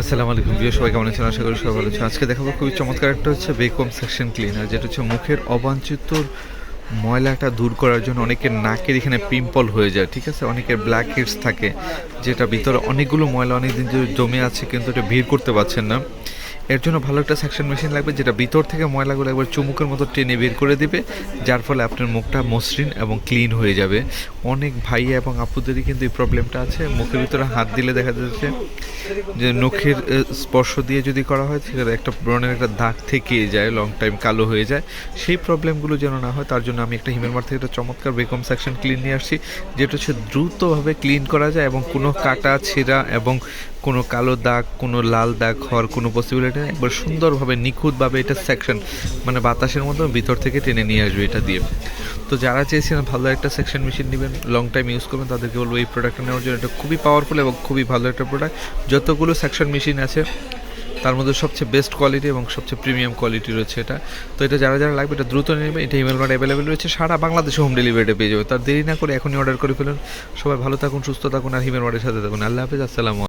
আসসালামু আলাইকুম প্রিয় সবাই কেমন আছেন? আশা করি সবাই ভালো আছেন। আজকে দেখাবো খুবই চমৎকার একটা হচ্ছে বেকম সেকশন ক্লিনার, যেটা হচ্ছে মুখের অবাঞ্ছিত ময়লাটা দূর করার জন্য অনেকের নাকের এখানে পিম্পল হয়ে যায়, ঠিক আছে? অনেকের ব্ল্যাক হেডস থাকে, যেটা ভিতরে অনেকগুলো ময়লা অনেক দিন জমে আছে, কিন্তু এটা ভিড় করতে পারছেন না। এর জন্য ভালো একটা সেকশন মেশিন লাগবে যেটা ভিতর থেকে ময়লাগুলো একবার চুমুকের মতো টেনে বের করে দেবে, যার ফলে আপনার মুখটা মসৃণ এবং ক্লিন হয়ে যাবে। অনেক ভাইয়া এবং আপুদেরই কিন্তু এই প্রবলেমটা আছে। মুখের ভিতরে হাত দিলে দেখা যাচ্ছে যে নখের স্পর্শ দিয়ে যদি করা হয় সেক্ষেত্রে একটা ব্রণের একটা দাগ থেকে যায় লং টাইম কালো হয়ে যায়। সেই প্রবলেমগুলো যেন না হয়, তার জন্য আমি একটা হিমেল মার্ট থেকে একটা চমৎকার বেকম সেকশন ক্লিন নিয়ে আসছি, যেটা হচ্ছে দ্রুতভাবে ক্লিন করা যায় এবং কোনো কাটা, ছেঁড়া এবং কোনো কালো দাগ, কোনো লাল দাগ হওয়ার কোনো পসিবিলিটি নেই একবার সুন্দরভাবে, নিখুঁতভাবে এটা সেকশন মানে বাতাসের মতো ভিতর থেকে টেনে নিয়ে আসবে এটা দিয়ে। তো যারা চেয়েছিলেন ভালো একটা সেকশন মেশিন নেবেন লং টাইম ইউজ করবেন, তাদেরকে বলব এই প্রোডাক্টটা নেওয়ার জন্য এটা খুবই পাওয়ারফুল এবং খুবই ভালো একটা প্রোডাক্ট যতগুলো সেকশন মেশিন আছে, তার মধ্যে সবচেয়ে বেস্ট কোয়ালিটি এবং সবচেয়ে প্রিমিয়াম কোয়ালিটি রয়েছে এটা। তো এটা যারা যারা লাগবে এটা দ্রুত নেবে, এটা ইমেল মার্ট অ্যাভেলেবেল রয়েছে, সারা বাংলাদেশে হোম ডেলিভারিটা পেয়ে যাবে। তার দেরি না করে এখনই অর্ডার করে ফেলুন। সবাই ভালো থাকুন, সুস্থ থাকুন, আর হিমেল মার্টের সাথে থাকুন। আল্লাহ হাফিজ, আসসালামু